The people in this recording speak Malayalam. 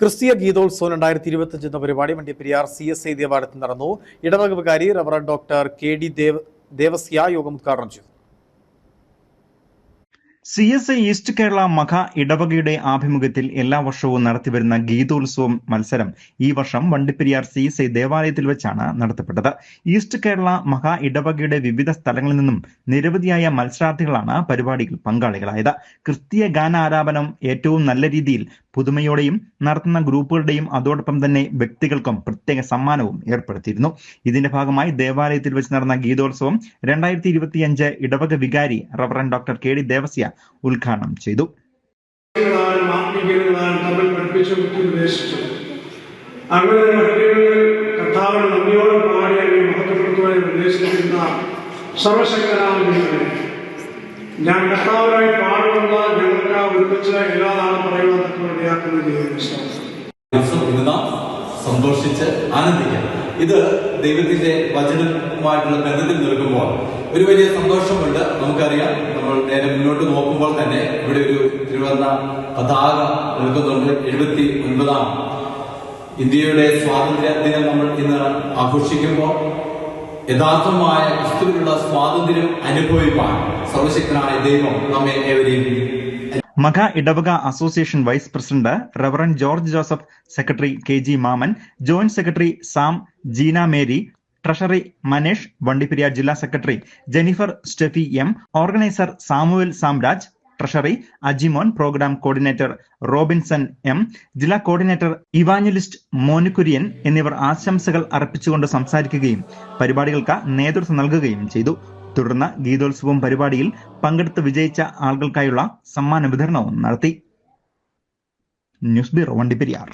ക്രിസ്തീയ ഗീതോത്സവം രണ്ടായിരത്തി ഇരുപത്തഞ്ച് എന്ന പരിപാടി വണ്ടിപ്പെരിയാർ സി എസ് ഐ ദേവാലയത്തിൽ നടന്നു. ഇടവകുപ്പുകാരി reverend doctor K D Dev Devasia യോഗം ഉദ്ഘാടനം ചെയ്തു. C S I east Kerala മഖ ഇടവകയുടെ ആഭിമുഖ്യത്തിൽ എല്ലാ വർഷവും നടത്തിവരുന്ന ഗീതോത്സവം മത്സരം ഈ വർഷം വണ്ടിപ്പെരിയാർ സി എസ് ഐ ദേവാലയത്തിൽ വെച്ചാണ് നടത്തപ്പെട്ടത്. ഈസ്റ്റ് കേരള മഖ ഇടവകയുടെ വിവിധ സ്ഥലങ്ങളിൽ നിന്നും നിരവധിയായ മത്സരാർത്ഥികളാണ് പരിപാടിയിൽ പങ്കാളികളായത്. ക്രിസ്തീയ ഗാനാലാപനം ഏറ്റവും നല്ല രീതിയിൽ പുതുമയോടെയും നടത്തുന്ന ഗ്രൂപ്പുകളുടെയും അതോടൊപ്പം തന്നെ വ്യക്തികൾക്കും പ്രത്യേക സമ്മാനവും ഏർപ്പെടുത്തിയിരുന്നു. ഇതിന്റെ ഭാഗമായി ദേവാലയത്തിൽ വെച്ച് നടന്ന ഗീതോത്സവം രണ്ടായിരത്തി ഇരുപത്തിയഞ്ച് ഇടവക വികാരി reverend doctor K D Devasia ഉദ്ഘാടനം ചെയ്തു. അങ്ങനെ കർത്താവിന് നന്ദിയോടെ പാടി അങ്ങനെ മഹത്വപ്പെടുത്തുവാൻ ഞാൻ കർത്താവിനായി പാടുമെന്ന് ഞങ്ങൾക്ക് ഒരുമിച്ച് എല്ലാ നാളും പറയുവാൻ തക്ക ഇടയാക്കുന്ന ദൈവം. ദിവസം ഇന്ന് നാം സന്തോഷിച്ച് ആനന്ദിക്കാം. ഇത് ദൈവത്തിന്റെ വചനവുമായിട്ടുള്ള ബന്ധത്തിൽ നിൽക്കുമ്പോൾ ഒരു വലിയ സന്തോഷമുണ്ട്. നമുക്കറിയാം നമ്മൾ നേരെ മുന്നോട്ട് നോക്കുമ്പോൾ തന്നെ ഇവിടെ ഒരു തിരുവന്ന പതാക നിൽക്കുന്നുണ്ട്. എഴുപത്തി ഒൻപതാം ഇന്ത്യയുടെ സ്വാതന്ത്ര്യ ദിനം നമ്മൾ ഇന്ന് ആഘോഷിക്കുമ്പോൾ യഥാർത്ഥമായ ക്രിസ്തുവിനുള്ള സ്വാതന്ത്ര്യം അനുഭവിപ്പാൻ സർവശക്തനായ ദൈവം നമ്മെ ഏവരെയും മഖ ഇടവക association vice president reverend George Joseph secretary K G Mammen joint secretary Sam Jeena Mary treasury Manesh Vandiperiyar ജില്ലാ secretary Jennifer Steffi M organiser Samuel Samraj treasury Ajimon programme coordinator Robinson M ജില്ലാ കോർഡിനേറ്റർ ഇവാഞ്ചലിസ്റ്റ് മോനുകുര്യൻ എന്നിവർ ആശംസകൾ അർപ്പിച്ചുകൊണ്ട് സംസാരിക്കുകയും പരിപാടികൾക്ക് നേതൃത്വം നൽകുകയും ചെയ്തു. തുടർന്ന് ഗീതോത്സവം പരിപാടിയിൽ പങ്കെടുത്ത് വിജയിച്ച ആളുകൾക്കായുള്ള സമ്മാന വിതരണവും നടത്തി. News bureau Vandiperiyar.